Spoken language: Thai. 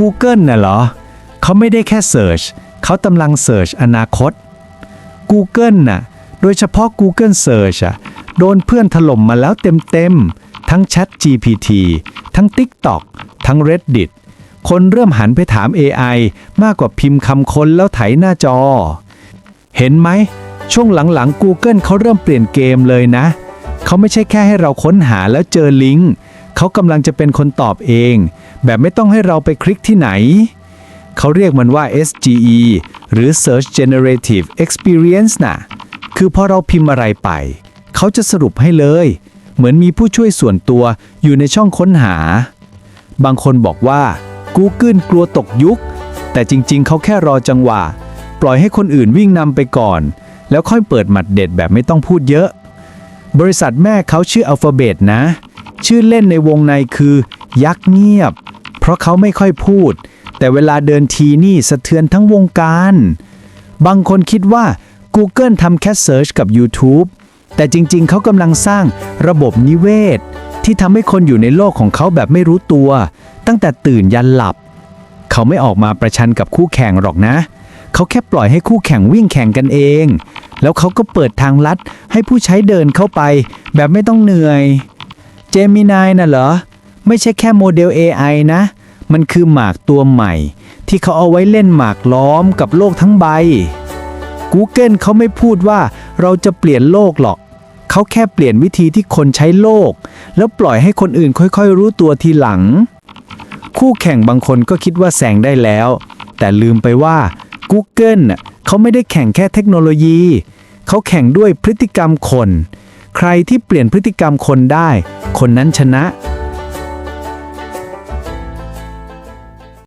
Google น่ะเหรอเขาไม่ได้แค่ Search เขากำลัง Search อนาคต Google น่ะโดยเฉพาะ Google Search อะโดนเพื่อนถล่มมาแล้วเต็มๆ ทั้ง Chat GPT ทั้ง TikTok ทั้ง Reddit คนเริ่มหันไปถาม AI มากกว่าพิมพ์คำค้นแล้วไถหน้าจอ เห็นไหม ช่วงหลังๆ Google เขาเริ่มเปลี่ยนเกมเลยนะ เขาไม่ใช่แค่ให้เราค้นหาแล้วเจอลิงก์ เขากำลังจะเป็นคนตอบเอง แบบไม่ต้องให้เราไปคลิกที่ไหน เขาเรียกมันว่า SGE หรือ Search Generative Experience นะคือพอเราพิมพ์อะไรไป เขาจะสรุปให้เลย เหมือนมีผู้ช่วยส่วนตัวอยู่ในช่องค้นหา บางคนบอกว่า Google กลัวตกยุค แต่จริงๆ เขาแค่รอจังหวะ ปล่อยให้คนอื่นวิ่งนำไปก่อน แล้วค่อยเปิดหมัดเด็ดแบบไม่ต้องพูดเยอะ บริษัทแม่เขาชื่อ Alphabet นะ ชื่อเล่นในวงในคือ ยักษ์เงียบ เพราะเขาไม่ค่อยพูด แต่เวลาเดินทีนี่สะเทือนทั้งวงการ บางคนคิดว่า Google ทำแค่ Search กับ YouTube แต่จริงๆ เขากำลังสร้างระบบนิเวศ ที่ทำให้คนอยู่ในโลกของเขาแบบไม่รู้ตัว ตั้งแต่ตื่นยันหลับ เขาไม่ออกมาประชันกับคู่แข่งหรอกนะ เขาแค่ปล่อยให้คู่แข่งวิ่งแข่งกันเอง แล้วเขาก็เปิดทางลัดให้ผู้ใช้เดินเข้าไป แบบไม่ต้องเหนื่อย เจมินายน่ะเหรอ ไม่ใช่แค่โมเดล AI นะ มันคือหมากตัวใหม่ ที่เขาเอาไว้เล่นหมากล้อมกับโลกทั้งใบ Google เขาไม่พูดว่าเราจะเปลี่ยนโลกหรอก เขาแค่เปลี่ยนวิธีที่คนใช้โลก แล้วปล่อยให้คนอื่นค่อยๆ รู้ตัวทีหลัง คู่แข่งบางคนก็คิดว่าแซงได้แล้ว แต่ลืมไปว่า Google เขาไม่ได้แข่งแค่เทคโนโลยี เขาแข่งด้วยพฤติกรรมคน ใครที่เปลี่ยนพฤติกรรมคนได้ คนนั้นชนะ